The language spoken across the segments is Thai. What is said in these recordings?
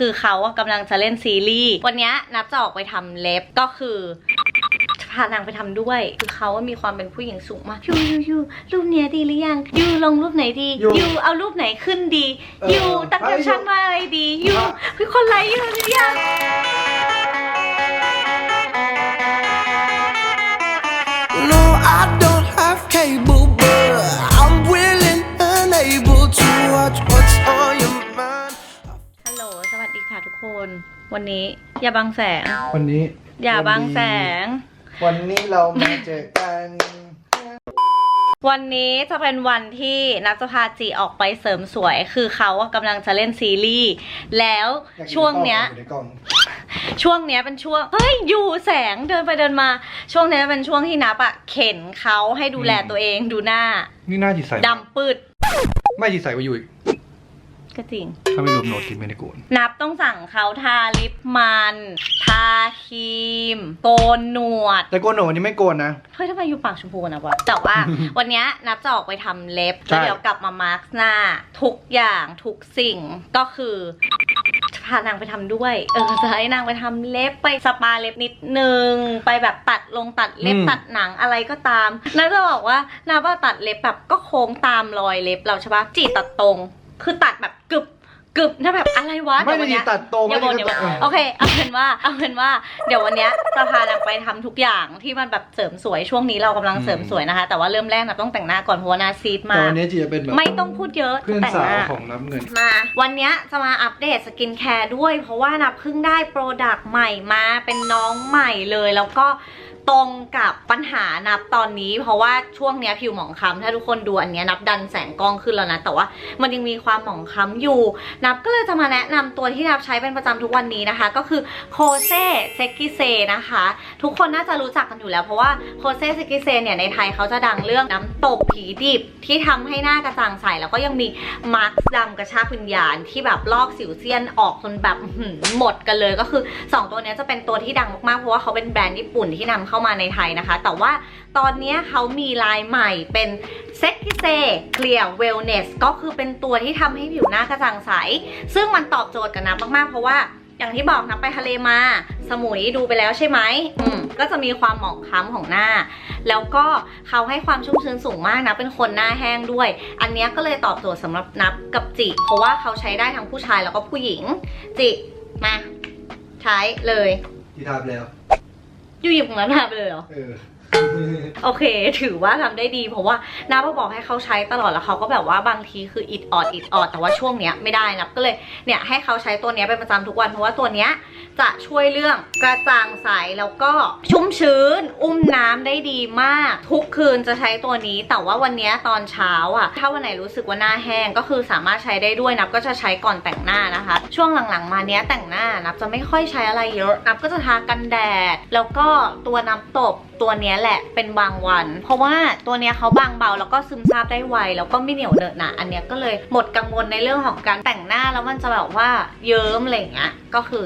คือเขาอะกำลังจะเล่นซีรีส์ วันเนี้ยนับจะออกไปทำเล็บก็คือพานางไปทำด้วย คือเขาว่ามีความเป็นผู้หญิงสูงมากยูยูยูรูปเนี้ยดีหรือยังยูลงรูปไหนดียูยูเอารูปไหนขึ้นดีเออยูตั้งแคปชั่นว่าอะไรดียูครับพี่คนไลค์ยูหรือยัง No, I don't have cable, but I'm willing and able to watch what's on ค่ะทุกคนวันนี้อย่าบังแสง วันนี้อย่าบังแสง วันนี้เรามาเจอกัน วันนี้จะเป็นวันที่นับจะพาจีออกไปเสริมสวย คือเขาอะกำลังจะเล่นซีรีส์แล้วอยากอยู่ช่วงเนี้ยในกล้องช่วงเนี้ยเป็นช่วงเฮ้ยอยู่แสงเดินไปเดินมา ช่วงเนี้ยเป็นช่วงที่นับอะเข็นเขาให้ดูแลตัวเองดูหน้านี่หน้าจีใสดำปืดไม่จีใสกว่าอยู่อีก ก็จริง ถ้าไม่รวมโนติเมนโกนนับต้องสั่งเขาทาลิปมัน ทาครีม โกนหนวด แต่โกนหนวดวันนี้ไม่โกนนะ เฮ้ยทำไมอยู่ปากชมพูกันนะวะแต่ว่า วันเนี้ยนับจะออกไปทำเล็บใช่ แล้วเดี๋ยวกลับมามาร์กหน้า ทุกอย่างทุกสิ่งก็คือพานางไปทำด้วย เออจะให้นางไปทำเล็บไปสปาเล็บนิดนึง ไปแบบตัดลงตัดเล็บตัดหนังอะไรก็ตามนับจะบอกว่านับว่าตัดเล็บแบบก็โค้งตามรอยเล็บเราใช่ปะจีตัดตรง คือตัดแบบกึบกึบนะแบบอะไรวะไม่เดี๋ยววันได้จีเนี้ย ตัดตรงอย่าบ่นไม่อย่าได้บ่นตัดโอเคเอาเป็นว่าเอาเป็นว่าเดี๋ยววันเนี้ยจะพานางไปทำทุกอย่างที่มันแบบเสริมสวยช่วงนี้เรากำลังเสริมสวยนะคะ แต่ว่าเริ่มแรกนะต้องแต่งหน้าก่อนเพราะว่าหน้าซีดแต่มาก วันนี้จีจะเป็นแบบไม่ต้องพูดเยอะเพื่อนแต่งสาหวน้า ของน้ำเงิน มา วันเนี้ยจะมาอัปเดตสกินแคร์ด้วย เพราะว่านับเพิ่งได้โปรดักต์ใหม่มาเป็นน้องใหม่เลย แล้วก็ ตรงกับปัญหานับตอนนี้ เพราะว่าช่วงเนี้ยผิวหมองคล้ำถ้าทุกคนดูอันเนี้ยนับดันแสงกล้องขึ้นแล้วนะ แต่ว่ามันยังมีความหมองคล้ำอยู่ นับก็เลยจะมาแนะนำตัวที่นับใช้เป็นประจำทุกวันนี้นะคะ ก็คือโคเซเซกิเซนะคะ ทุกคนน่าจะรู้จักกันอยู่แล้ว เพราะว่าโคเซเซกิเซเนี่ยในไทยเขาจะดังเรื่องน้ำตกผีดิบที่ทำให้หน้ากระจ่างใสแล้วก็ยังมีมาร์คดำกระชากวิญญาณที่แบบลอกสิวเซียนออกจนแบบหมดกันเลยก็คือ 2 ตัวเนี้ยจะเป็นตัวที่ดังมากๆเพราะว่าเขาเป็นแบรนด์ญี่ปุ่นที่นำเข้า้ามาในไทยนะคะ แต่ว่าตอนนี้เขามีลายใหม่เป็นเซ็กิเซเคลียร์เวลเนสก็คือเป็นตัวที่ทำให้ผิวหน้ากระจ่างใส ซึ่งมันตอบโจทย์กันนะมากๆ เพราะว่าอย่างที่บอกนะไปทะเลมา สมุยดูไปแล้วใช่ไหมอืมก็จะมีความหมองคล้ำของหน้า แล้วก็เขาให้ความชุ่มชื้นสูงมากนะ เป็นคนหน้าแห้งด้วย อันนี้ก็เลยตอบโจทย์สำหรับนับกับจิ เพราะว่าเขาใช้ได้ทั้งผู้ชายแล้วก็ผู้หญิง จิ มา ใช้เลยที่ทำแล้ว อยู่หยิบของนั้นมาไปเลยเหรอ เออ โอเค ถือว่าทำได้ดี เพราะว่าน้าก็บอกให้เขาใช้ตลอดแล้วเขาก็แบบว่าบางทีคืออิดออดอิดออดแต่ว่าช่วงเนี้ยไม่ได้นะก็เลยเนี่ยให้เขาใช้ตัวเนี้ยเป็นประจำทุกวันเพราะว่าตัวเนี้ย จะช่วยเรื่องกระจ่างใสแล้วก็ชุ่มชื้น อุ้มน้ำได้ดีมาก ทุกคืนจะใช้ตัวนี้ แต่ว่าวันนี้ตอนเช้าอะถ้าวันไหนรู้สึกว่าหน้าแห้งก็คือสามารถใช้ได้ด้วยนับก็จะใช้ก่อนแต่งหน้านะคะ ช่วงหลังๆ มาเนี้ยแต่งหน้านับจะไม่ค่อยใช้อะไรเยอะนับก็จะทากันแดด แล้วก็ตัวน้ำตบตัวเนี้ยแหละเป็นบางวัน เพราะว่าตัวเนี้ยเขาบางเบาแล้วก็ซึมซาบได้ไวแล้วก็ไม่เหนียวเหนอะหนะอันเนี้ยก็เลยหมดกังวลในเรื่องของการแต่งหน้าแล้วมันจะแบบว่าเยิ้มอะไรอย่างเงี้ยก็คือ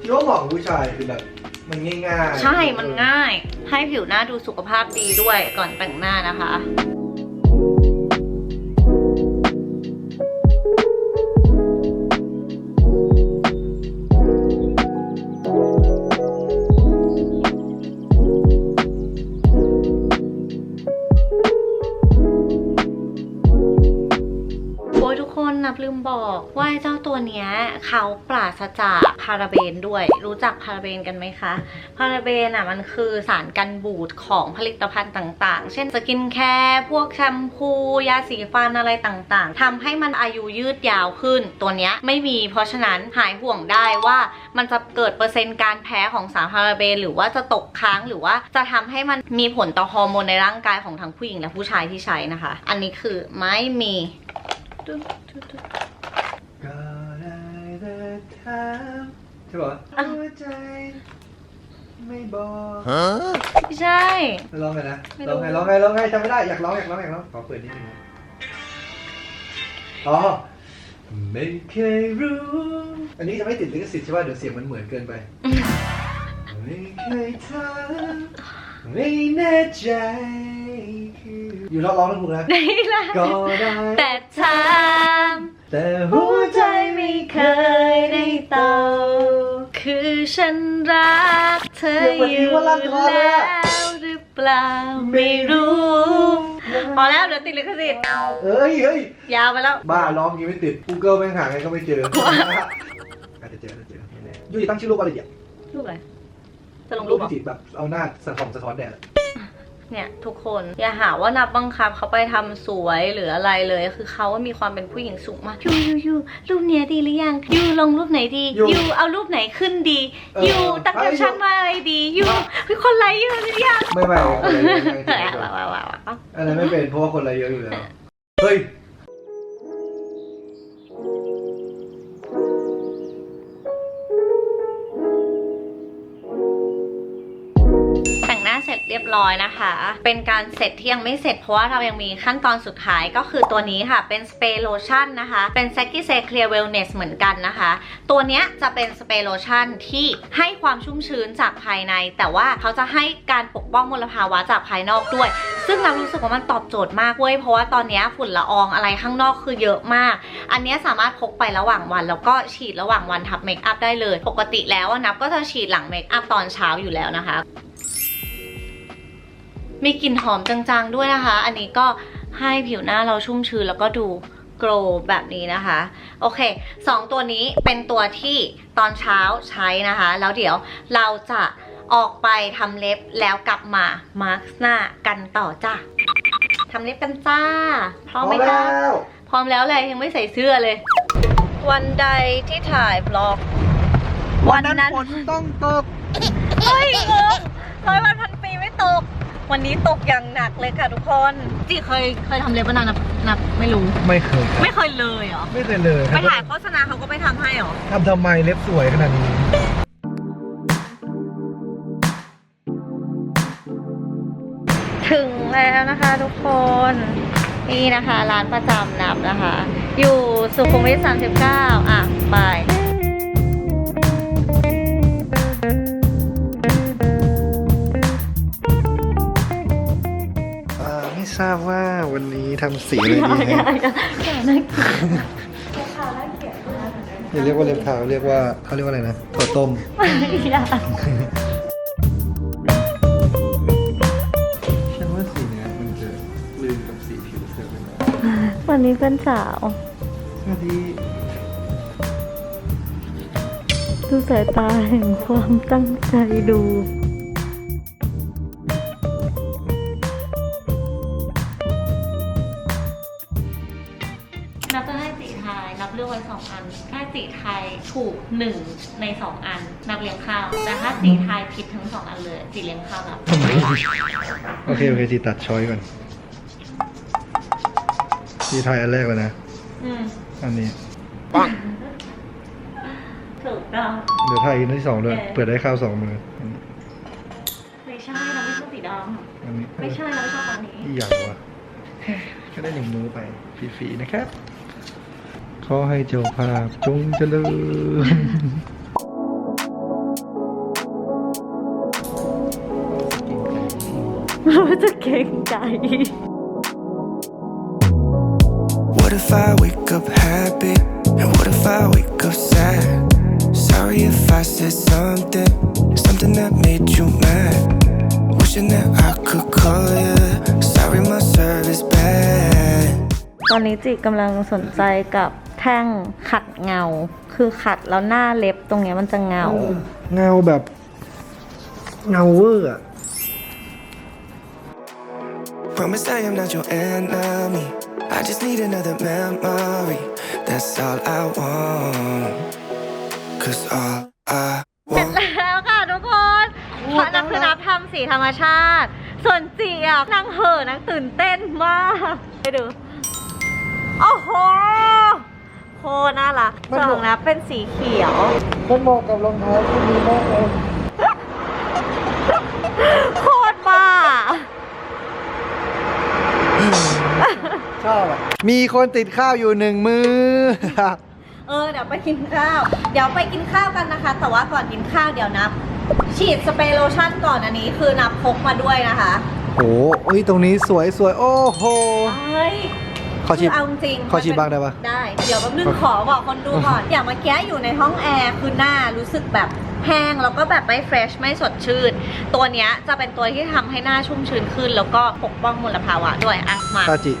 ที่ว่าเหมาะกับผู้ชายคือแบบ มันง่ายๆใช่ มันง่าย ให้ผิวหน้าดูสุขภาพดีด้วยก่อนแต่งหน้านะคะ โอ้ยทุกคนนับลืมบอกว่าเจ้า ตัวเนี้ยเขาปราศจากพาราเบนด้วย รู้จักพาราเบนกันไหมคะ พาราเบนอะมันคือสารกันบูดของผลิตภัณฑ์ต่างๆ เช่นสกินแคร์พวกแชมพูยาสีฟันอะไรต่างๆทำให้มันอายุยืดยาวขึ้นตัวเนี้ยไม่มีเพราะฉะนั้นหายห่วงได้ว่ามันจะเกิดเปอร์เซ็นต์การแพ้ของสารพาราเบนหรือว่าจะตกค้างหรือว่าจะทำให้มันมีผลต่อฮอร์โมนในร่างกายของทั้งผู้หญิงและผู้ชายที่ใช้นะคะ อันนี้คือไม่มีก็ได้แต่ถามใช่ปะอะหัวใจ ไม่บอก Huh? ไม่ใช่ ร้องไงนะไม่รู้ร้องไงร้องไงร้องไงจำไม่ได้อยากร้องอยากร้องอยากร้องขอเปิดนิดนึงนะอ๋อไม่เคยรู้ อันนี้จะไม่ติดลิขสิทธิ์ใช่ป่ะเดี๋ยวเสียงมันเหมือนเกินไป ไม่เคยถามไม่แน่ใจคืออยู่ร้องร้องแล้วถูกนะได้ละก็ได้แต่ถามแต่หัวใจไม่ เคยได้ตอบคือฉันรักเธออยู่แล้วหรือเปล่าไม่รู้พอแล้วเดี๋ยวติดลิขสิทธิ์เอ้ยเฮ้ยยาวไปแล้ว บ้าร้องอย่างงี้ไม่ติด Google แม่งหาไงก็ไม่เจออาจจะเจออาจจะเจอไม่แน่ยูจะตั้งชื่อรูปอะไรดีอะรูปอะไรจะลงรูรูปปเหรอที่ติดแบบเอาหน้าสะท้อนสะท้อนแดดอะ เนี่ยทุกคนอย่าหาว่านับบังคับเขาไปทำสวยหรืออะไรเลย คือเขาว่ามีความเป็นผู้หญิงสูงมากยูยูยูรูปเนี้ยดีหรือยังยูลงรูปไหนดียูเอารูปไหนขึ้นดียูตั้งแคปชั่นว่าอะไรดียูเป็นคนไลค์ยูหรือยังไม่ไม่อะไรไม่ไม่ว้าวว้าวว้าวว้าวอะไรไม่เป็นเพราะว่าคนอะไรเยอะอยู่แล้วเฮ้ย ยบร้อยนะคะ เป็นการเสร็จที่ยังไม่เสร็จเพราะว่าเรายังมีขั้นตอนสุดท้ายก็คือตัวนี้ค่ะ เป็นสเปรย์โลชั่นนะคะ เป็น s e k i s e Clear Wellness เหมือนกันนะคะ ตัวเนี้ยจะเป็นสเปรย์โลชั่นที่ให้ความชุ่มชื้นจากภายใน แต่ว่าเขาจะให้การปกป้องมลภาวะจากภายนอกด้วย ซึ่งเรารู้สึกว่ามันตอบโจทย์มากเว้ยเพราะว่าตอนนี้ฝุ่นละอองอะไรข้างนอกคือเยอะมาก อันนี้สามารถพกไประหว่างวัน แล้วก็ฉีดระหว่างวันทับเมคอัพได้เลย ปกติแล้วนับก็จะฉีดหลังเมคอัพตอนเช้าอยู่แล้วนะคะ มีกลิ่นหอมจางๆด้วยนะคะ อันนี้ก็ให้ผิวหน้าเราชุ่มชื้นแล้วก็ดูโกลว์แบบนี้นะคะ โอเคสองตัวนี้เป็นตัวที่ตอนเช้าใช้นะคะ แล้วเดี๋ยวเราจะออกไปทำเล็บแล้วกลับมามาร์คหน้ากันต่อจ้ะทำเล็บกันจ้า พร้อมไหมจ้าแล้วพร้อมแล้วเลยยังไม่ใส่เสื้อเลย วันใดที่ถ่ายบล็อก วันนั้นฝนต้องตก เฮ้ยงงร้อยวันพันปีไม่ตก วันนี้ตกอย่างหนักเลยค่ะทุกคนจีเคยเคยทำเล็บมานานนับนับไม่รู้ ไม่เคยไม่เคยเลยเหรอ ไม่เคยเลยไปถ่ายโฆษณาเขาก็ไม่ทำให้เหรอ ทำทำไมเล็บสวยขนาดนี้ ถึงแล้วนะคะทุกคน นี่นะคะ ร้านประจำนับนะคะ อยู่สุขุมวิท39 อะ ไป ทราบว่าวันนี้ทำสีอะไรดีฮะอย่าเรียกว่าเล็บเท้าเรียกว่าเขาเรียกว่าอะไรนะถั่วต้ม ฉันว่าสีเนี้ยมันจะลืมกับสีผิวเธอไปหน่อยวันนี้เป็นสาว สวัสดีดูสายตาแห่งความตั้งใจดู ถูกหนึ่งในสองอัน นับเลี้ยงข้าว แต่ถ้าตีไทายผิดทั้งสองอันเลยตีเลี้ยงข้าวนับทำไมโอเค โอเคจีตัดช้อยก่อนจีไทยอันแรกแล้วนะ อืมอันนี้ถูกต้องเดี๋ยวไทยอันที่สองด้วยเออเปิดได้ข้าวสองมืออันนี้ไม่ใช่เราไม่ชอบสีดอันนี้ำไม่ใช่เราชอบอันนี้ที่อย่างวะก็ได้หนึ่งมือไปฟรีๆนะครับ ขอให้เจ้าภาพจงเจริญรู้จะเก่งใจ What if I wake up happy? And what if I wake up sad? Sorry if I said something, something that made you mad. Wishing that I could call you. Sorry, my service bad. ตอนนี้จิกำลังสนใจกับ แท่งขัดเงา คือขัดแล้วหน้าเล็บตรงเนี้ยมันจะเงา เงาแบบ เงาเวอร์อะ Promise I am not your enemy. I just need another memory. That's all I want. Cause all I เสร็จ want. แล้วค่ะทุกคนเพราะนับคือนับทำสีธรรมชาติ ส่วนจีอะนางเห่อนางตื่นเต้นมาก ไปดู โอ้โห โคตรน่ารักส่วนของนับเป็นสีเขียว มันเหมาะกับรองเท้าที่นี้มากเลยโคตรบ้า ชอบอะ มีคนติดข้าวอยู่หนึ่งมือ เออเดี๋ยวไปกินข้าว เดี๋ยวไปกินข้าวกันนะคะ แต่ว่าก่อนกินข้าวเดี๋ยวนับ ฉีดสเปรย์โลชั่นก่อนอันนี้คือนับพกมาด้วยนะคะ โอ้โหเอ้ยตรงนี้สวยสวยโอ้โห เฮ้ย ขขอชิมคือเอาจริงๆขอชิมบ้างได้ปะได้ เดี๋ยวแป๊บนึงขอบอกคนดูก่อน อย่างเมื่อกี้อยู่ในห้องแอร์คือหน้ารู้สึกแบบแห้งแล้วก็แบบไม่เฟรชไม่สดชื่น ตัวเนี้ยจะเป็นตัวที่ทำให้หน้าชุ่มชื้นขึ้น แล้วก็ปกป้องมลภาวะด้วยอะมาซาจิ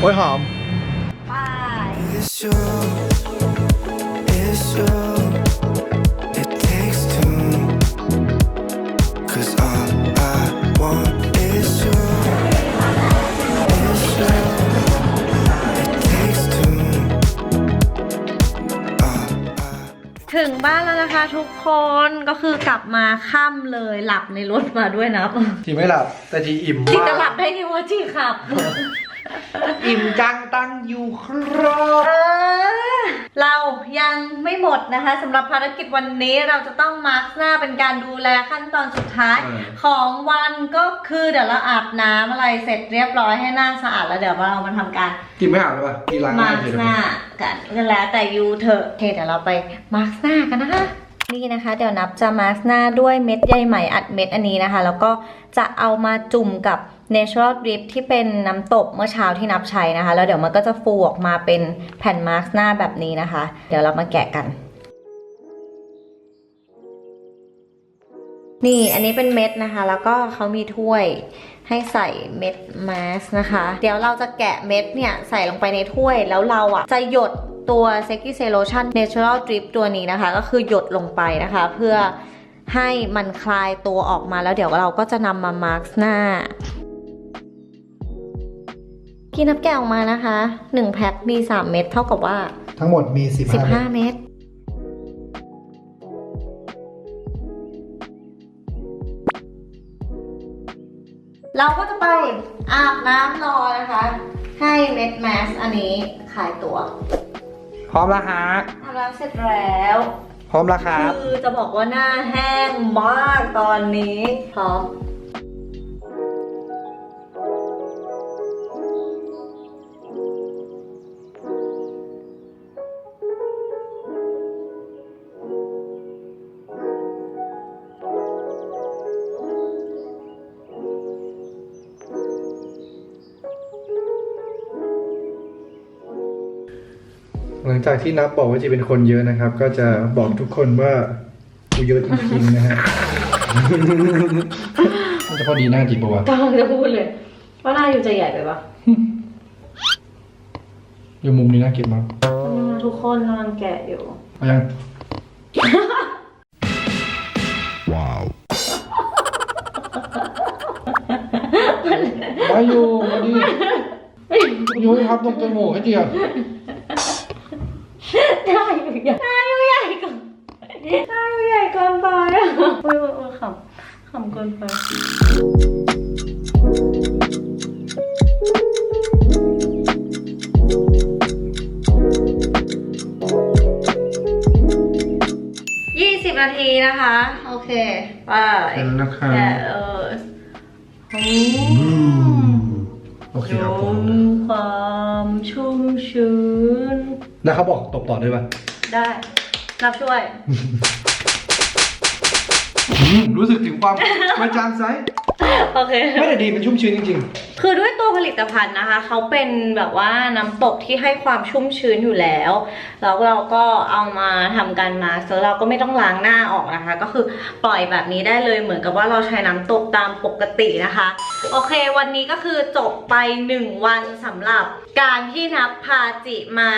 โอ้ยหอมไถึงบ้านแล้วนะคะ ทุกคนก็คือกลับมาค่ำเลยหลับในรถมาด้วยนะจีไม่หลับแต่จีอิ่มจีมากจะหลับได้ไงวะจีขับ อิ่มจังตั้งอยู่ครับเออเรายังไม่หมดนะคะสำหรับภารกิจวันนี้เราจะต้องมาร์กหน้าเป็นการดูแลขั้นตอนสุดท้ายเออของวันก็คือเดี๋ยวเราอาบน้ำอะไรเสร็จเรียบร้อยให้หน้าสะอาดแล้วเดี๋ยวเรามาทำการจีไม่อาบเลยป่ะจีล้างหมาน้าร์กเฉยหน้ากันก็แล้วแต่ยูเถอะโอเคเดี๋ยวเราไปมาร์กหน้ากันนะคะ นี่นะคะ เดี๋ยวนับจะมาร์หน้าด้วยเม็ดใยไหมอัดเม็ดอันนี้นะคะ แล้วก็จะเอามาจุ่มกับ Natural Drip ที่เป็นน้ำตบเมื่อเช้าที่นับใช้นะคะ แล้วเดี๋ยวมันก็จะฟูออกมาเป็นแผ่นมาร์หน้าแบบนี้นะคะ เดี๋ยวเรามาแกะกัน นี่อันนี้เป็นเม็ดนะคะ แล้วก็เขามีถ้วยให้ใส่เม็ดมาส์นะคะ เดี๋ยวเราจะแกะเม็ดเนี่ยใส่ลงไปในถ้วยแล้วเราอะจะหยด ตัว s e k i c e Lotion Natural Drip ตัวนี้นะคะ ก็คือหยดลงไปนะคะ เพื่อให้มันคลายตัวออกมาแล้วเดี๋ยวเราก็จะนำมามาร์กหน้ากินน้ำแกะออกมานะคะ1แพ็คมี 3 เม็ดเท่ากับว่า ทั้งหมดมีสิบห้า15 เม็ดเราก็จะไปอาบน้ำรอนะคะ ให้เม็ดแมสอันนี้ขายตัวพ ร้อมแล้วฮะอาบน้ำเสร็จแล้ว พร้อมแล้วครับ คือจะบอกว่าหน้าแห้งมากตอนนี้พร้อม หลังจากที่นับบอกว่าจีเป็นคนเยอะนะครับ ก็จะบอกทุกคนว่ากูเยอะจริงๆนะฮะ มันจะพอดีหน้าจีปะวะกำลังจะพูดเลย ว่าหน้าอยู่จะใหญ่ไปปะอยู่มุมนี้น่าเก็บมากทุกคนกำลังแกะอยู่เอายัง ว้าวได้อยู่มาดิยุ้ยครับตรงจมูกให้เจียบได้อยู่ ใหญ่ได้อยู่ใหญ่เกินได้อยู่ใหญ่เกินไปอะเฮ้ยเฮ้ยเฮ้ยขำขำเกินไปยี่สิบนาทีนะคะ โอเค ไปเห็นแล้วครับแกะเอออืมโอเคครับผมยมความชุ่มชื้น แล้วเขาบอกตบต่อด้วยป่ะ ได้ รับช่วยรู้สึกถึงความกระจ่างใส โอเค ไม่แต่ดีมันชุ่มชื้นจริง คือด้วยตัวผลิตภัณฑ์นะคะ เขาเป็นแบบว่าน้ำตกที่ให้ความชุ่มชื้นอยู่แล้ว แล้วเราก็เอามาทำการมาสก์แล้วเราก็ไม่ต้องล้างหน้าออกนะคะ ก็คือปล่อยแบบนี้ได้เลยเหมือนกับว่าเราใช้น้ำตกตามปกตินะคะ โอเค วันนี้ก็คือจบไป 1 วันสำหรับการที่นับพาจิมา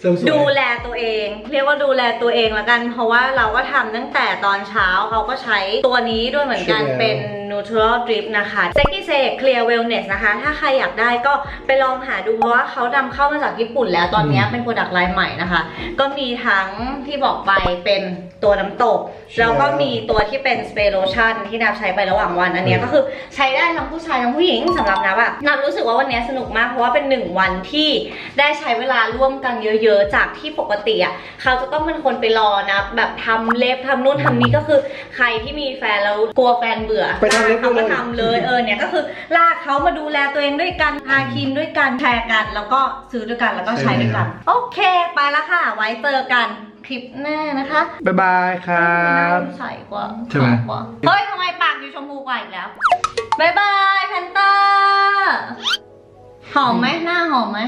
เสริมสวย ดูแลตัวเอง เรียกว่าดูแลตัวเองละกัน เพราะว่าเราก็ทำตั้งแต่ตอนเช้าเขาก็ใช้ตัวนี้ด้วยเหมือนกันใช่แล้วเป็น Natural Drip นะคะ s e k i s e Clear Wellness นะคะ ถ้าใครอยากได้ก็ไปลองหาดูเพราะว่าเขานำเข้ามาจากญี่ปุ่นแล้วตอนนี้เป็นโปรดักต์ไลน์ใหม่นะคะ ก็มีทั้งที่บอกไปเป็นตัวน้ำตก แล้วก็มีตัวที่เป็น Spray Lotion ที่นับใช้ไประหว่างวัน อันเนี้ยก็คือใช้ได้ทั้งผู้ชายทั้งผู้หญิงสำหรับนับอะนับรู้สึกว่าวันเนี้ยสนุกมากเพราะว่าเป็นหนึ่งวันที่ได้ใช้เวลาร่วมกันเยอะๆ จากที่ปกติอะเขาจะต้องเป็นคนไปรอนะแบบทำเล็บทำนู่นทำนี่ก็คือ ใครที่มีแฟนแล้วกลัวแฟนเบื่อไปทำเล็บเขาด้ก็วยเลยทำเลยเออเนี่ยก็คือลากเขามาดูแลตัวเองด้วยกันทาครีมด้วยกันแชร์กัน แล้วก็ซื้อด้วยกันแล้วก็ใช้ด้วยกัน โอเค ไปแล้วค่ะ ไว้เจอกันคลิปหน้านะคะบ๊ายบายครับใส่กว่าใช่ไหมกว่าเฮ้ยทำไมปากพิวชมพูกว่าอีกแล้วบายบายแพนเตอร์หอมไหมหน้าหอมไหม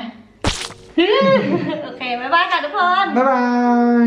โอเคบายบายค่ะทุกคนบ๊ายบาย